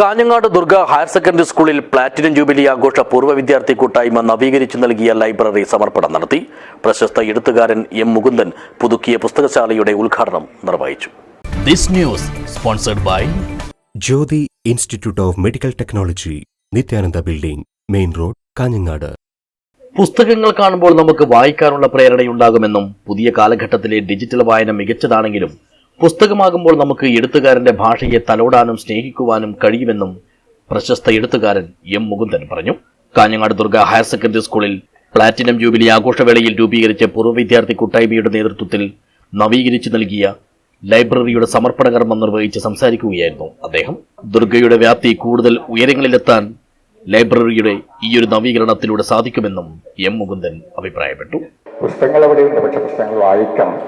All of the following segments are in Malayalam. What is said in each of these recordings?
കാഞ്ഞങ്ങാട് ദുർഗ ഹയർ സെക്കൻഡറി സ്കൂളിൽ പ്ലാറ്റിനം ജൂബിലി ആഘോഷ പൂർവ വിദ്യാർത്ഥി കൂട്ടായ്മ നവീകരിച്ചു നൽകിയ ലൈബ്രറി സമർപ്പണം നടത്തി. പ്രശസ്ത എഴുത്തുകാരൻ എം മുകുന്ദൻ പുതുക്കിയ പുസ്തകശാലയുടെ ഉദ്ഘാടനം നിർവഹിച്ചു. This news sponsored by Jyothi institute of medical technology Nithyananda building main road Kanhangad. പുസ്തകങ്ങൾ കാണുമ്പോൾ നമുക്ക് വായിക്കാനുള്ള പ്രേരണയുണ്ടാകുമെന്നും പുതിയ കാലഘട്ടത്തിലെ ഡിജിറ്റൽ വായന മികച്ചതാണെങ്കിലും പുസ്തകമാകുമ്പോൾ നമുക്ക് എഴുത്തുകാരന്റെ ഭാഷയെ തലോടാനും സ്നേഹിക്കുവാനും കഴിയുമെന്നും പ്രശസ്ത എഴുത്തുകാരൻ എം മുകുന്ദൻ പറഞ്ഞു. കാഞ്ഞങ്ങാട് ദുർഗ ഹയർ സെക്കൻഡറി സ്കൂളിൽ പ്ലാറ്റിനം ജൂബിലി ആഘോഷവേളയിൽ രൂപീകരിച്ച പൂർവ വിദ്യാർത്ഥി കൂട്ടായ്മയുടെ നേതൃത്വത്തിൽ നവീകരിച്ചു നൽകിയ ലൈബ്രറിയുടെ സമർപ്പണ കർമ്മം നിർവഹിച്ച് സംസാരിക്കുകയായിരുന്നു അദ്ദേഹം. ദുർഗയുടെ വ്യാപ്തി കൂടുതൽ ഉയരങ്ങളിലെത്താൻ ലൈബ്രറിയുടെ ഈ ഒരു നവീകരണത്തിലൂടെ സാധിക്കുമെന്നും എം മുകുന്ദൻ അഭിപ്രായപ്പെട്ടു. പുസ്തകങ്ങൾ എവിടെയുണ്ട് പക്ഷെ പുസ്തകങ്ങൾ വായിക്കണം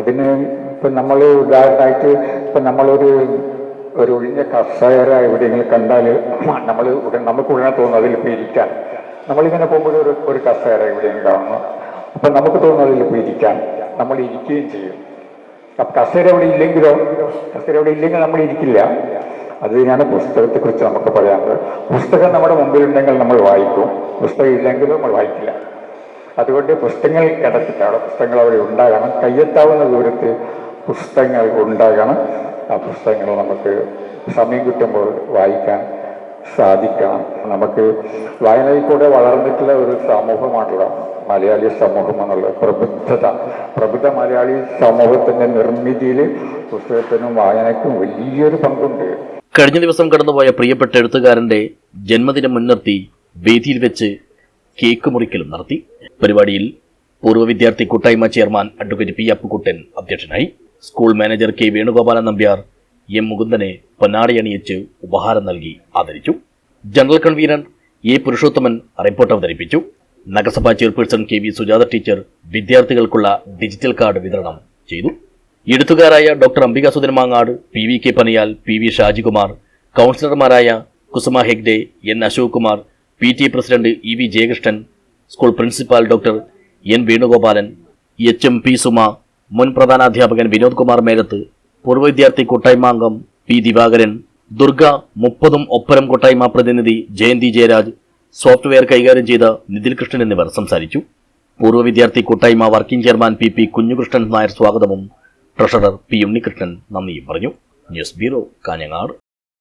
അതിന് ഇപ്പം നമ്മൾ ഉദാഹരണമായിട്ട് ഇപ്പം നമ്മളൊരു ഒരു ഒഴിഞ്ഞ കർഷകര എവിടെയെങ്കിലും കണ്ടാൽ നമ്മൾ ഉടൻ നമുക്ക് ഉടനെ തോന്നും അതിലിപ്പോൾ ഇരിക്കാൻ. നമ്മളിങ്ങനെ പോകുമ്പോൾ ഒരു ഒരു കർഷകര എവിടെയെങ്കിലും കാണുന്നു. അപ്പം നമുക്ക് തോന്നും അതിലിപ്പോൾ ഇരിക്കാൻ. നമ്മൾ ഇരിക്കുകയും ചെയ്യും. അപ്പം കസേര എവിടെ ഇല്ലെങ്കിലോ കസേര എവിടെ ഇല്ലെങ്കിൽ നമ്മൾ ഇരിക്കില്ല. അത് തന്നെയാണ് പുസ്തകത്തെക്കുറിച്ച് നമുക്ക് പറയാനുള്ളത് പുസ്തകം നമ്മുടെ മുമ്പിലുണ്ടെങ്കിൽ നമ്മൾ വായിക്കും. പുസ്തകം ഇല്ലെങ്കിൽ നമ്മൾ വായിക്കില്ല. അതുകൊണ്ട് പുസ്തകങ്ങൾ കിടത്തിട്ടാണ് പുസ്തകങ്ങൾ അവിടെ ഉണ്ടാകണം. കയ്യെത്താവുന്ന ദൂരത്ത് പുസ്തകങ്ങൾ ഉണ്ടാകണം. ആ പുസ്തകങ്ങൾ നമുക്ക് സമയം കിട്ടുമ്പോൾ വായിക്കാൻ സാധിക്കണം. നമുക്ക് വായനയിൽ കൂടെ വളർന്നിട്ടുള്ള ഒരു സമൂഹമാണല്ലോ മലയാളി സമൂഹം എന്നുള്ളത് പ്രബുദ്ധത. പ്രബുദ്ധ മലയാളി സമൂഹത്തിന്റെ നിർമ്മിതിയിൽ പുസ്തകത്തിനും വായനയ്ക്കും വലിയൊരു പങ്കുണ്ട്. കഴിഞ്ഞ ദിവസം കടന്നുപോയ പ്രിയപ്പെട്ട എഴുത്തുകാരന്റെ ജന്മദിനം മുൻനിർത്തി വേദിയിൽ വെച്ച് കേക്ക് മുറിക്കലും നടത്തി. പരിപാടിയിൽ പൂർവ വിദ്യാർത്ഥി കൂട്ടായ്മ ചെയർമാൻ അഡ്വക്കേറ്റ് പി അപ്പുക്കുട്ടൻ അധ്യക്ഷനായി. School manager K Venugopalan Nambiar M മുകുന്ദനെ പൊന്നാടയണിയിച്ച് ഉപഹാരം നൽകി ആദരിച്ചു. General convener A Purushothaman report അവതരിപ്പിച്ചു. നഗരസഭാ chairperson K V Sujatha teacher വിദ്യാർത്ഥികൾക്കുള്ള ഡിജിറ്റൽ കാർഡ് വിതരണം ചെയ്തു. എഴുത്തുകാരായ doctor Ambika Sudhanamangad P V K Paniyal P V Shajikumar കൗൺസിലർമാരായ Kusuma Hegde N Ashok Kumar P T president E V Jayakrishnan school principal doctor N Venugopalan H M P Suma മുൻ പ്രധാനാധ്യാപകൻ വിനോദ് കുമാർ മേലത്ത് പൂർവ വിദ്യാർത്ഥി കൂട്ടായ്മ അംഗം പി ദിവാകരൻ ദുർഗ മുപ്പതും ഒപ്പരം കൂട്ടായ്മ പ്രതിനിധി ജയന്തി ജയരാജ് സോഫ്റ്റ്വെയർ കൈകാര്യം ചെയ്ത നിതിൽ കൃഷ്ണൻ എന്നിവർ സംസാരിച്ചു. പൂർവ വിദ്യാർത്ഥി കൂട്ടായ്മ working chairman P P Kunhikrishnan Nair സ്വാഗതവും ട്രഷറർ പി ഉണ്ണികൃഷ്ണൻ നന്ദിയും പറഞ്ഞു. News bureau Kanhangad.